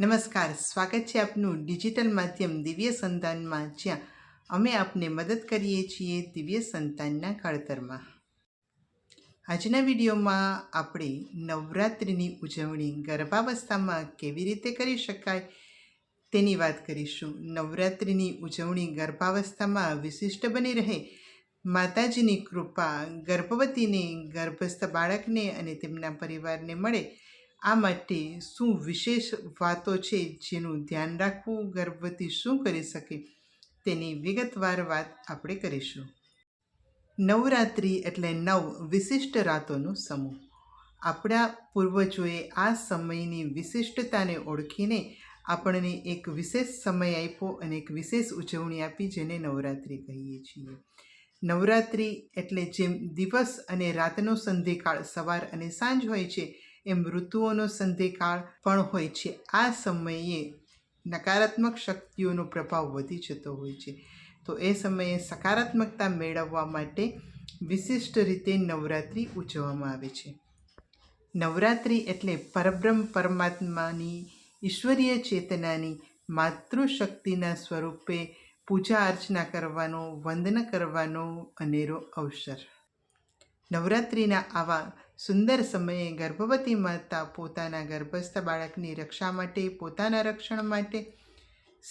નમસ્કાર, સ્વાગત છે આપનું ડિજિટલ માધ્યમ દિવ્ય સંતાનમાં, જ્યાં અમે આપને મદદ કરીએ છીએ દિવ્ય સંતાનના ઘડતરમાં. આજના વિડીયોમાં આપણે નવરાત્રિની ઉજવણી ગર્ભાવસ્થામાં કેવી રીતે કરી શકાય તેની વાત કરીશું. નવરાત્રિની ઉજવણી ગર્ભાવસ્થામાં વિશિષ્ટ બની રહે. માતાજીની કૃપા ગર્ભવતીને, ગર્ભસ્થ બાળકને અને તેમના પરિવારને મળે. આ માટે શું વિશેષ વાતો છે જેનું ધ્યાન રાખવું ગર્ભવતી શું કરી શકે? તેની વિગતવાર વાત આપણે કરીશું. નવરાત્રિ એટલે નવ વિશિષ્ટ રાતોનો સમૂહ. આપણા પૂર્વજોએ આ સમયની વિશિષ્ટતાને ઓળખીને આપણને એક વિશેષ સમય આપ્યો અને એક વિશેષ ઉજવણી આપી જેને નવરાત્રિ કહીએ છીએ. નવરાત્રિ એટલે જેમ દિવસ અને રાતનો સંધિકાળ સવાર અને સાંજ હોય છે એમ ઋતુઓનો સંધિકાળ પણ હોય છે. આ સમયે નકારાત્મક શક્તિઓનો પ્રભાવ વધી જતો હોય છે. તો એ સમયે સકારાત્મકતા મેળવવા માટે વિશિષ્ટ રીતે નવરાત્રિ ઉજવવામાં આવે છે. નવરાત્રિ એટલે પરબ્રહ્મ પરમાત્માની ઈશ્વરીય ચેતનાની માતૃશક્તિના સ્વરૂપે પૂજા અર્ચના કરવાનો, વંદન કરવાનો અનેરો અવસર. નવરાત્રિના આવા સુંદર સમયે ગર્ભવતી માતા પોતાના ગર્ભસ્થ બાળકની રક્ષા માટે, પોતાના રક્ષણ માટે,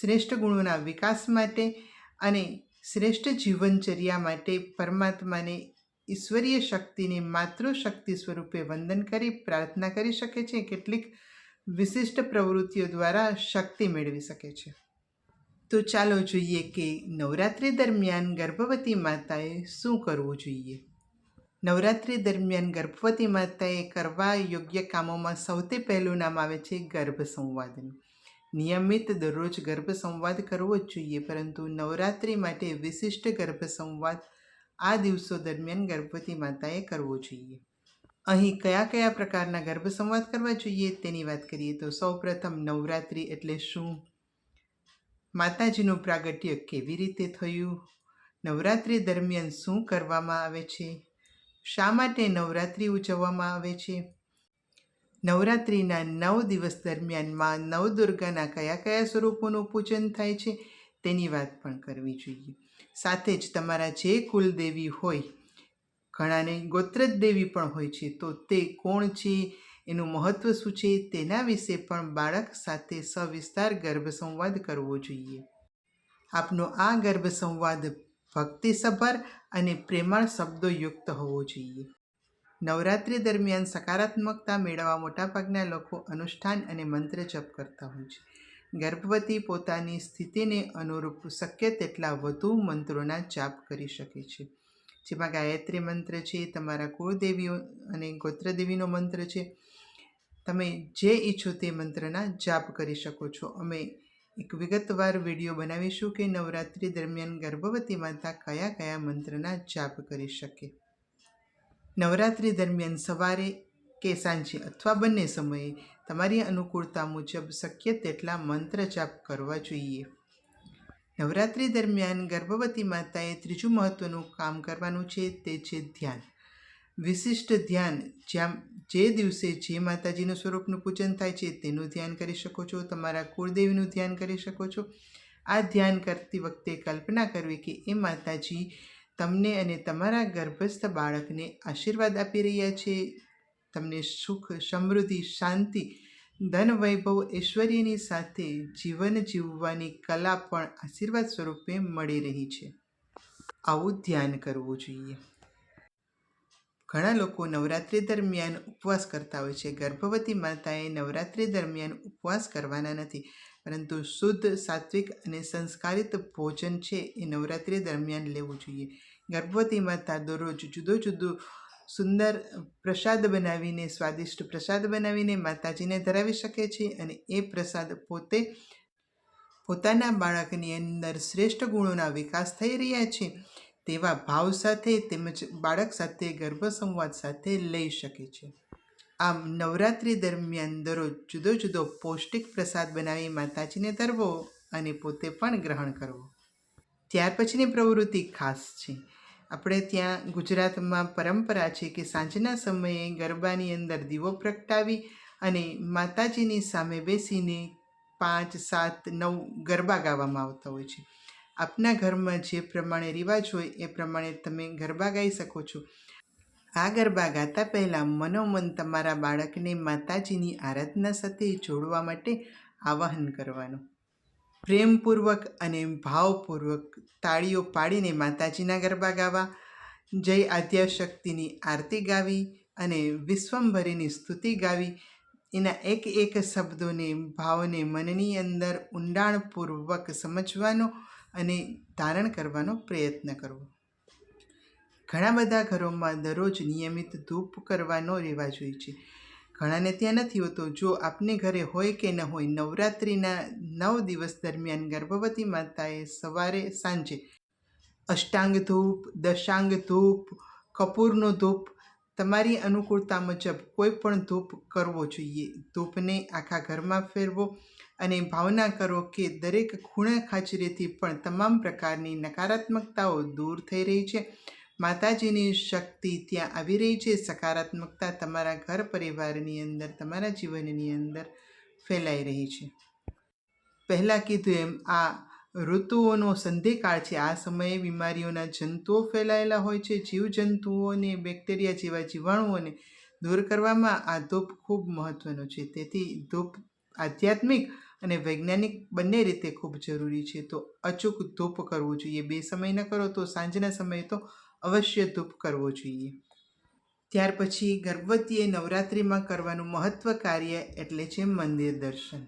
શ્રેષ્ઠ ગુણોના વિકાસ માટે અને શ્રેષ્ઠ જીવનચર્યા માટે પરમાત્માને ઈશ્વરીય શક્તિને માતૃશક્તિ સ્વરૂપે વંદન કરી, પ્રાર્થના કરી શકે છે. કેટલીક વિશિષ્ટ પ્રવૃત્તિઓ દ્વારા શક્તિ મેળવી શકે છે. તો ચાલો જોઈએ કે નવરાત્રિ દરમિયાન ગર્ભવતી માતાએ શું કરવું જોઈએ? નવરાત્રિ દરમિયાન ગર્ભવતી માતાએ કરવા યોગ્ય કામોમાં સૌથી પહેલું નામ આવે છે ગર્ભ સંવાદનું. નિયમિત દરરોજ ગર્ભ સંવાદ કરવો જ જોઈએ, પરંતુ નવરાત્રિ માટે વિશિષ્ટ ગર્ભ સંવાદ આ દિવસો દરમિયાન ગર્ભવતી માતાએ કરવો જોઈએ. અહીં કયા કયા પ્રકારના ગર્ભ સંવાદ કરવા જોઈએ તેની વાત કરીએ તો સૌપ્રથમ નવરાત્રિ એટલે શું? માતાજીનું પ્રાગટ્ય કેવી રીતે થયું? નવરાત્રિ દરમિયાન શું કરવામાં આવે છે? શા માટે નવરાત્રિ ઉજવવામાં આવે છે? નવરાત્રિના નવ દિવસ દરમિયાનમાં નવદુર્ગાના કયા કયા સ્વરૂપોનું પૂજન થાય છે? તેની વાત પણ કરવી જોઈએ. સાથે જ તમારા જે કુલદેવી હોય, ઘણાને ગોત્રજ દેવી પણ હોય છે, તો તે કોણ છે? એનું મહત્ત્વ શું છે? તેના વિશે પણ બાળક સાથે સવિસ્તાર ગર્ભ સંવાદ કરવો જોઈએ. આપનો આ ગર્ભ સંવાદ ભક્તિસભર અને પ્રેમાળ શબ્દો યુક્ત હોવો જોઈએ. નવરાત્રિ દરમિયાન સકારાત્મકતા મેળવવા મોટાભાગના લોકો અનુષ્ઠાન અને મંત્ર જપ કરતા હોય છે. ગર્ભવતી પોતાની સ્થિતિને અનુરૂપ શક્ય તેટલા વધુ મંત્રોના જાપ કરી શકે છે. જેમાં ગાયત્રી મંત્ર છે, તમારા કુળદેવીઓ અને ગોત્રદેવીનો મંત્ર છે. તમે જે ઈચ્છો તે મંત્રના જાપ કરી શકો છો. અમે એક વિગતવાર વીડિયો બનાવીશું કે નવરાત્રિ દરમિયાન ગર્ભવતી માતા કયા કયા મંત્રના જાપ કરી શકે? નવરાત્રિ દરમિયાન સવારે કે સાંજે અથવા બંને સમયે તમારી અનુકૂળતા મુજબ શક્ય તેટલા મંત્ર જાપ કરવા જોઈએ. નવરાત્રિ દરમિયાન ગર્ભવતી માતાએ ત્રીજું મહત્ત્વનું કામ કરવાનું છે તે છે ધ્યાન. વિશિષ્ટ ધ્યાન જ્યાં જે દિવસે જે માતાજીનું સ્વરૂપનું પૂજન થાય છે તેનું ધ્યાન કરી શકો છો, તમારા કુળદેવીનું ધ્યાન કરી શકો છો. આ ધ્યાન કરતી વખતે કલ્પના કરવી કે એ માતાજી તમને અને તમારા ગર્ભસ્થ બાળકને આશીર્વાદ આપી રહ્યા છે. તમને સુખ, સમૃદ્ધિ, શાંતિ, ધન, વૈભવ, ઐશ્વર્યની સાથે જીવન જીવવાની કલા પણ આશીર્વાદ સ્વરૂપે મળી રહી છે. આવું ધ્યાન કરવું જોઈએ. ઘણા લોકો નવરાત્રિ દરમિયાન ઉપવાસ કરતા હોય છે. ગર્ભવતી માતાએ નવરાત્રિ દરમિયાન ઉપવાસ કરવાના નથી, પરંતુ શુદ્ધ, સાત્વિક અને સંસ્કારિત ભોજન છે એ નવરાત્રિ દરમિયાન લેવું જોઈએ. ગર્ભવતી માતા દરરોજ જુદો જુદો સુંદર પ્રસાદ બનાવીને, સ્વાદિષ્ટ પ્રસાદ બનાવીને માતાજીને ધરાવી શકે છે અને એ પ્રસાદ પોતે પોતાના બાળકની અંદર શ્રેષ્ઠ ગુણોના વિકાસ થઈ રહ્યા છે. તેવા ભાવ સાથે તેમજ બાળક સાથે ગર્ભ સંવાદ સાથે લઈ શકે છે. આમ નવરાત્રિ દરમિયાન દરરોજ જુદો જુદો પૌષ્ટિક પ્રસાદ બનાવી માતાજીને ધરવો અને પોતે પણ ગ્રહણ કરવો. ત્યાર પછીની પ્રવૃત્તિ ખાસ છે. આપણે ત્યાં ગુજરાતમાં પરંપરા છે કે સાંજના સમયે ગરબાની અંદર દીવો પ્રગટાવી અને માતાજીની સામે બેસીને પાંચ, સાત, નવ ગરબા ગાવામાં આવતા હોય છે. આપના ઘરમાં જે પ્રમાણે રિવાજ હોય એ પ્રમાણે તમે ગરબા ગાઈ શકો છો. આ ગરબા ગાતા પહેલાં મનોમન તમારા બાળકને માતાજીની આરાધના સાથે જોડવા માટે આવાહન કરવાનું. પ્રેમપૂર્વક અને ભાવપૂર્વક તાળીઓ પાડીને માતાજીના ગરબા ગાવા, જય આદ્યાશક્તિની આરતી ગાવી અને વિશ્વંભરીની સ્તુતિ ગાવી. એના એક એક શબ્દોને, ભાવને મનની અંદર ઊંડાણપૂર્વક સમજવાનો અને ધારણ કરવાનો પ્રયત્ન કરવો. ઘણા બધા ઘરોમાં દરરોજ નિયમિત ધૂપ કરવાનો રિવાજ હોય છે. ઘણાને ત્યાં નથી હોતો. જો આપને ઘરે હોય કે ન હોય, નવરાત્રિના નવ દિવસ દરમિયાન ગર્ભવતી માતાએ સવારે સાંજે અષ્ટાંગ ધૂપ, દશાંગ ધૂપ, કપૂરનો ધૂપ, તમારી અનુકૂળતા મુજબ કોઈ પણ ધૂપ કરવો જોઈએ. ધૂપને આખા ઘરમાં ફેરવો. અને ભાવના કરો કે દરેક ખૂણા ખાચરેથી પણ તમામ પ્રકારની નકારાત્મકતાઓ દૂર થઈ રહી છે. માતાજીની શક્તિ ત્યાં આવી રહી છે. સકારાત્મકતા તમારા ઘર પરિવારની અંદર, તમારા જીવનની અંદર ફેલાઈ રહી છે. પહેલાં કીધું એમ, આ ઋતુઓનો સંધિકાળ છે. આ સમયે બીમારીઓના જંતુઓ ફેલાયેલા હોય છે. જીવજંતુઓને, બેક્ટેરિયા જેવા જીવાણુઓને દૂર કરવામાં આ ધૂપ ખૂબ મહત્ત્વનો છે. તેથી ધૂપ આધ્યાત્મિક અને વૈજ્ઞાનિક બંને રીતે ખૂબ જરૂરી છે. તો અચૂક ધૂપ કરવું જોઈએ. બે સમય ન કરો તો સાંજના સમયે તો અવશ્ય ધૂપ કરવો જોઈએ. ત્યાર પછી ગર્ભવતીએ નવરાત્રિમાં કરવાનું મહત્ત્વ કાર્ય એટલે છે મંદિર દર્શન.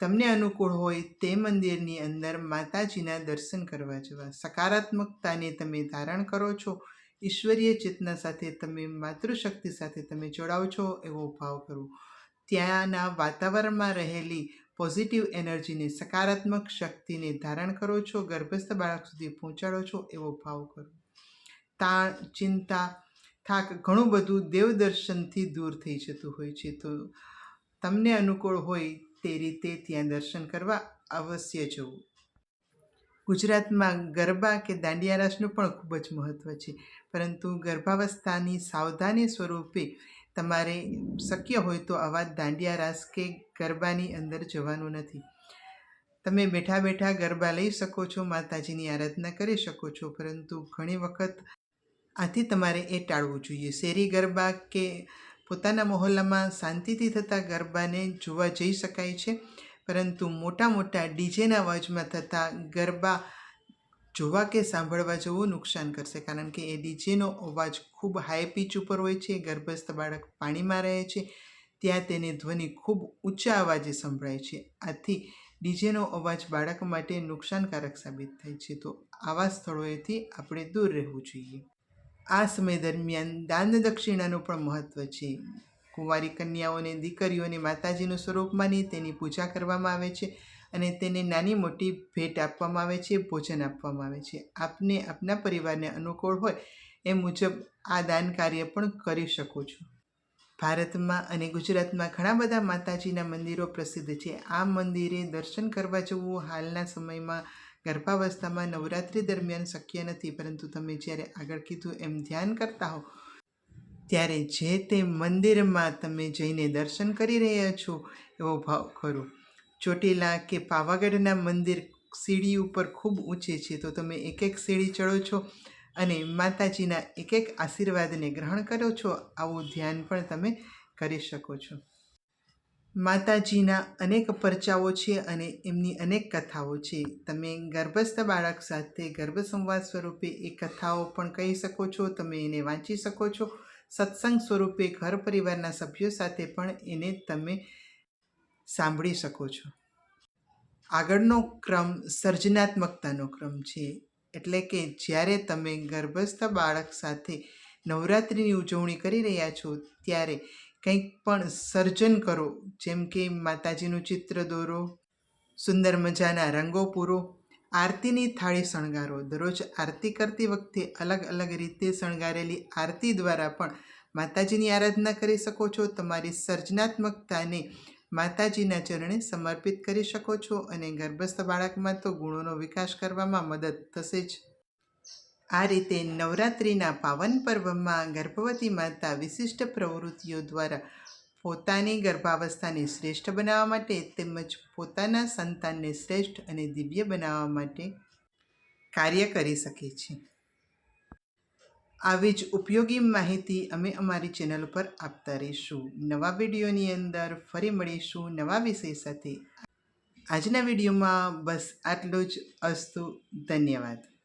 તમને અનુકૂળ હોય તે મંદિરની અંદર માતાજીના દર્શન કરવા જવા. સકારાત્મકતાને તમે ધારણ કરો છો. ઈશ્વરીય ચેતના સાથે તમે માતૃશક્તિ સાથે તમે જોડાવ છો એવો ભાવ કરવો. ત્યાંના વાતાવરણમાં રહેલી પોઝિટિવ એનર્જીને, સકારાત્મક શક્તિને ધારણ કરો છો, ગર્ભસ્થ બાળક સુધી પહોંચાડો છો એવો ભાવ કરો. તાણ, ચિંતા, થાક ઘણું બધું દેવદર્શનથી દૂર થઈ જતું હોય છે. તો તમને અનુકૂળ હોય તે રીતે ત્યાં દર્શન કરવા અવશ્ય જવું. ગુજરાતમાં ગરબા કે દાંડિયા રાસનું પણ ખૂબ જ મહત્ત્વ છે. પરંતુ ગર્ભાવસ્થાની સાવધાની સ્વરૂપે તમારે શક્ય હોય તો આવા દાંડિયા રાસ કે ગરબાની અંદર જવાનું નથી. તમે બેઠા બેઠા ગરબા લઈ શકો છો, માતાજીની આરાધના કરી શકો છો, પરંતુ ઘણી વખત આથી તમારે એ ટાળવું જોઈએ. શેરી ગરબા કે પોતાના મહોલ્લામાં શાંતિથી થતા ગરબાને જોવા જઈ શકાય છે, પરંતુ મોટા મોટા ડીજેના અવાજમાં થતા ગરબા જોવા કે સાંભળવા જવું નુકસાન કરશે, કારણ કે એ ડીજેનો અવાજ ખૂબ હાઈ પીચ ઉપર હોય છે, ગર્ભસ્થ બાળક પાણીમાં રહે છે, ત્યાં તેને ધ્વનિ ખૂબ ઊંચા અવાજે સંભળાય છે. આથી ડીજેનો અવાજ બાળક માટે નુકસાનકારક સાબિત થાય છે. તો આવા સ્થળોએથી આપણે દૂર રહેવું જોઈએ. આ સમય દરમિયાન દાન દક્ષિણાનું પણ મહત્ત્વ છે. કુંવારી કન્યાઓને, દીકરીઓને માતાજીનું સ્વરૂપ માની તેની પૂજા કરવામાં આવે છે. અને તેને નાની મોટી ભેટ આપવામાં આવે છે, ભોજન આપવામાં આવે છે. આપને આપના પરિવારને અનુકૂળ હોય એ મુજબ આ દાન કાર્ય પણ કરી શકો છો. ભારતમાં અને ગુજરાતમાં ઘણા બધા માતાજીના મંદિરો પ્રસિદ્ધ છે. આ મંદિરે દર્શન કરવા જવું હાલના સમયમાં ગર્ભાવસ્થામાં નવરાત્રિ દરમિયાન શક્ય નથી, પરંતુ તમે જ્યારે આગળ કીધું એમ ધ્યાન કરતા હો, ત્યારે જે તે મંદિરમાં તમે જઈને દર્શન કરી રહ્યા છો એવો ભાવ કરો ચોટીલા કે પાવાગઢના મંદિર સીડી ઉપર ખૂબ ઊંચે છે, તો તમે એક એક સીડી ચડો છો અને માતાજીના એક એક આશીર્વાદને ગ્રહણ કરો છો, આવું ધ્યાન પણ તમે કરી શકો છો. માતાજીના અનેક પરચાઓ છે અને એમની અનેક કથાઓ છે. તમે ગર્ભસ્થ બાળક સાથે ગર્ભ સંવાદ સ્વરૂપે એ કથાઓ પણ કહી શકો છો, તમે એને વાંચી શકો છો. સત્સંગ સ્વરૂપે ઘર પરિવારના સભ્યો સાથે પણ એને તમે સાંભળી શકો છો. આગળનો ક્રમ સર્જનાત્મકતાનો ક્રમ છે. એટલે કે જ્યારે તમે ગર્ભસ્થ બાળક સાથે નવરાત્રિની ઉજવણી કરી રહ્યા છો, ત્યારે કંઈક પણ સર્જન કરો. જેમ કે માતાજીનું ચિત્ર દોરો, સુંદર મજાના રંગો પૂરો, આરતીની થાળી શણગારો. દરરોજ આરતી કરતી વખતે અલગ અલગ રીતે શણગારેલી આરતી દ્વારા પણ માતાજીની આરાધના કરી શકો છો. તમારી સર્જનાત્મકતાને માતાજીના ચરણે સમર્પિત કરી શકો છો અને ગર્ભસ્થ બાળકમાં તો ગુણોનો વિકાસ કરવામાં મદદ થશે જ. આ રીતે નવરાત્રિના પાવન પર્વમાં ગર્ભવતી માતા વિશિષ્ટ પ્રવૃત્તિઓ દ્વારા પોતાની ગર્ભાવસ્થાને શ્રેષ્ઠ બનાવવા માટે તેમજ પોતાના સંતાનને શ્રેષ્ઠ અને દિવ્ય બનાવવા માટે કાર્ય કરી શકે છે. આવી જ ઉપયોગી માહિતી અમે અમારી ચેનલ પર આપતા રહીશું. નવા વિડીયોની અંદર ફરી મળીશું નવા વિષય સાથે. આજના વિડીયોમાં બસ આટલું જ. અસ્તુ, ધન્યવાદ.